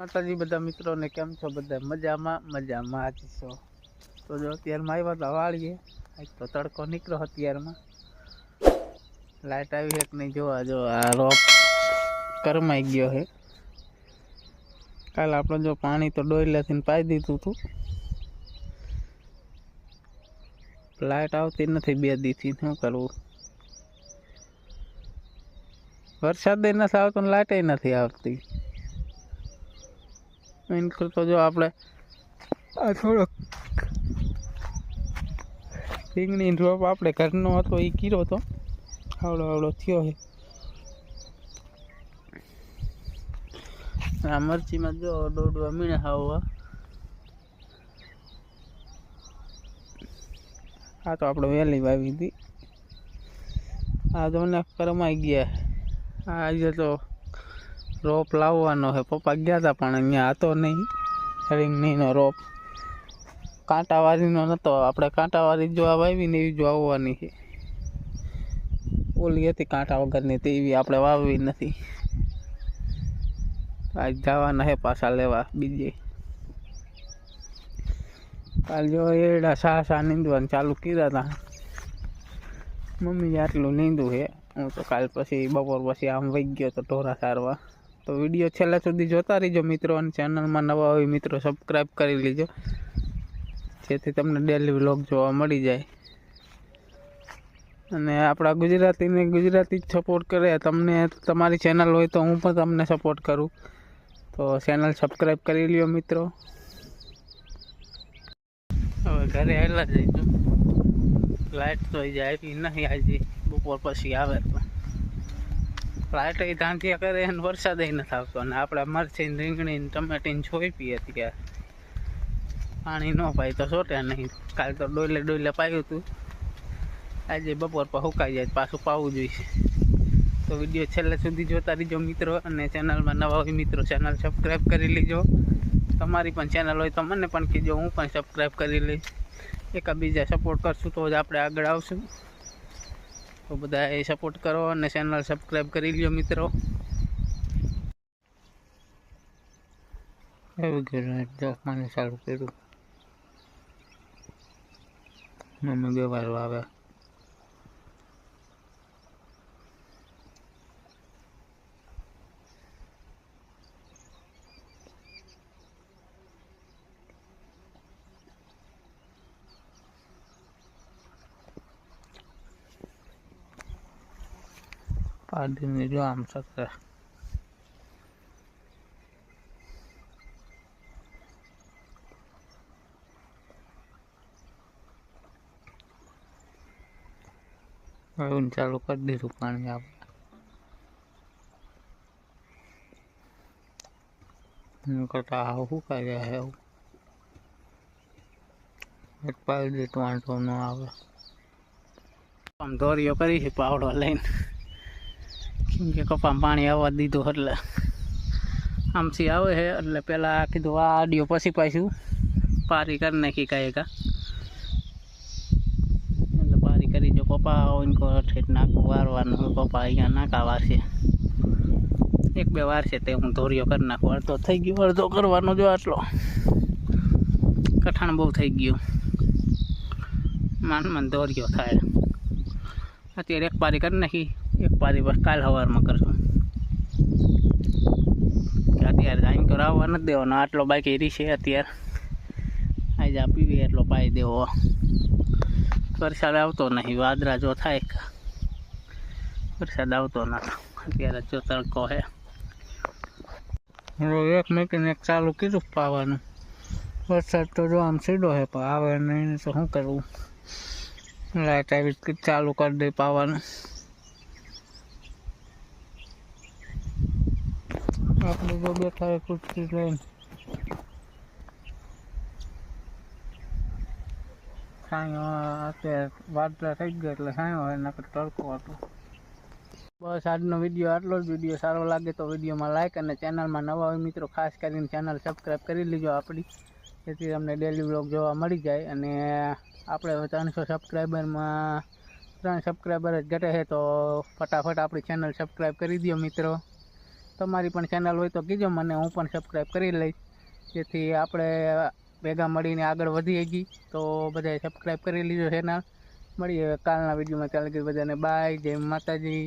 માતાજી, બધા મિત્રોને કેમ છો? બધા મજામાં? મજામાં જ છો તો જો અત્યારમાં આવ્યા તો વાળીએ. આજ તો તડકો નીકળ્યો અત્યારમાં. લાઇટ આવી છે કે નહીં જોવા? જો આ રોપ કરમાઈ ગયો છે. કાલે આપણે જો પાણી તો ડોયલાથી પાઈ દીધું હતું. લાઇટ આવતી નથી બે દીથી. શું કરવું? વરસાદ નથી આવતો લાઇટ નથી આવતી. એમ કરતો જો આપણે આ થોડોક રીંગણી રોપ આપણે ઘરનો હતો એ કીરો હતો આવડો આવડો થયો છે. આ મરચીમાં જો દોડવા મીણે આવવા આ તો આપણે વહેલી વાવી હતી. આ તો મને કરમાઈ ગયા. આ આજે તો રોપ લાવવાનો છે પપ્પા ગયા હતા પણ અહીંયા હતો નહીં. રીંગણીનો રોપ. કાંટાવાળીનો નહોતો આપણે કાંટાવાળી જો આ વાવી ને એવી જો આવવાની છે. ઓલી હતી કાંટા વગરની તે એવી આપણે વાવવી નથી. આજ જવાના છે પાછા લેવા બીજે. કાલ જો એડા સા સા નીંદવાનું ચાલુ કર્યા હતા મમ્મી આટલું નીંદું છે હું તો કાલ પછી બપોર પછી આમ વહી ગયો તો ઢોરા સારવા. તો વીડિયો છેલ્લા સુધી જોતા રહીજો મિત્રો અને ચેનલમાં નવા હોય મિત્રો સબસ્ક્રાઈબ કરી લેજો. જેથી તમને ડેલી વ્લોગ જોવા મળી જાય. અને આપણા ગુજરાતીને ગુજરાતી જ સપોર્ટ કરે. તમને તમારી ચેનલ હોય તો હું પણ તમને સપોર્ટ કરું. તો ચેનલ સબસ્ક્રાઈબ કરી લ્યો મિત્રો. હવે ઘરે આવેલા જઈશું લાઇટ તો જાય આવી નહીં આજે. બપોર પછી આવે તો. લાઇટ એ ધાંધ્યા કરે અને વરસાદ નથી આવતો. અને આપણે મરચી રીંગણી ટમેટીને છોઈ પીએ ત્યાં પાણી ન પાય તો સોટે નહીં. કાલ તો ડોલે ડોલે પાયું હતું આજે બપોર પર સુકાઈ જાય, પાછું પાવું જોઈશે. તો વીડિયો છેલ્લે સુધી જોતા રહીજો મિત્રો, અને ચેનલમાં નવા હોય મિત્રો, ચેનલ સબસ્ક્રાઈબ કરી લેજો. તમારી પણ ચેનલ હોય તો મને પણ કહેજો, હું પણ સબસ્ક્રાઈબ કરી લઈશ. એકબીજા સપોર્ટ કરશું તો જ આપણે આગળ આવશું. તો બધા એ સપોર્ટ કરો અને ચેનલ સબસ્ક્રાઈબ કરી લ્યો મિત્રો. એવું ગયું મને સારું કર્યું. મમ્મી બે વાર આવે પાડીને જો આમ શકરે હવે ચાલુ કરી દીધું પાણી આપણે કરતા આવું શું કર્યા છે એવું એક પાડી દીધું વાંધો ન આવે આમ દોરીઓ કરી છે પાવડો લઈને કેમ કે કપામાં પાણી આવવા દીધું એટલે આમથી આવે છે એટલે પહેલાં કીધું આ આડિયો પછી પાછું પારી કરી નાખી કાંઈ કા એટલે પારી કરી જો કપા હોય કો ઠેઠ નાખું, વારવાનું પપ્પા અહીંયા નાકા વારશે એક બે વાર છે તે હું ધોરીઓ કરી નાખું. અડધો થઈ ગયો, અડધો કરવાનો જો આટલો. કઠાણ બહુ થઈ ગયું. માન મન ધોરીઓ થાય. અત્યારે એક પારી કરી નાખી. એક પારી બસ કાલ સવારમાં કરશું. કે અત્યારે ટાઈમ તો આવવા નથી દેવાનો. આટલો બાકી રીશે અત્યારે. આજે આ પીવી એટલો પાઈ દેવો. વરસાદ આવતો નહીં. વાદળા જો થાય કે વરસાદ આવતો નથી. અત્યારે જો તડકો હે હવે એક મૂકીને એક ચાલુ કીધું પાવાનું. વરસાદ તો જો આમ સીધો હે પણ આવે નહીં તો શું કરવું? લાઇટ આવી ચાલુ કરી દે પાવાનું. આપણે જો બેઠા હોય કુર્સી લઈને. અત્યારે વાદળા થઈ ગયા એટલે છાંયો હોય નકર તડકો હતો. બસ આજનો વીડિયો આટલો જ. વીડિયો સારો લાગે તો વિડીયોમાં લાઈક અને ચેનલમાં નવા હોય મિત્રો, ખાસ કરીને ચેનલ સબસ્ક્રાઈબ કરી લેજો આપણી. જેથી તમને ડેલી વ્લોગ જોવા મળી જાય અને આપણે ત્રણસો સબસ્ક્રાઈબરમાં ત્રણ સબસ્ક્રાઈબર જ ઘટે છે, તો ફટાફટ આપણી ચેનલ સબસ્ક્રાઈબ કરી દો મિત્રો. તમારી પણ ચેનલ હોય તો કીજો મને, હું પણ સબસ્ક્રાઈબ કરી લઈશ. જેથી આપણે ભેગા મળીને આગળ વધીએ ગઈ તો બધાએ સબસ્ક્રાઈબ કરી લીધો ચેનલ મળીએ કાલના વિડીયોમાં ચાલી ગઈ બધાને બાય જય માતાજી.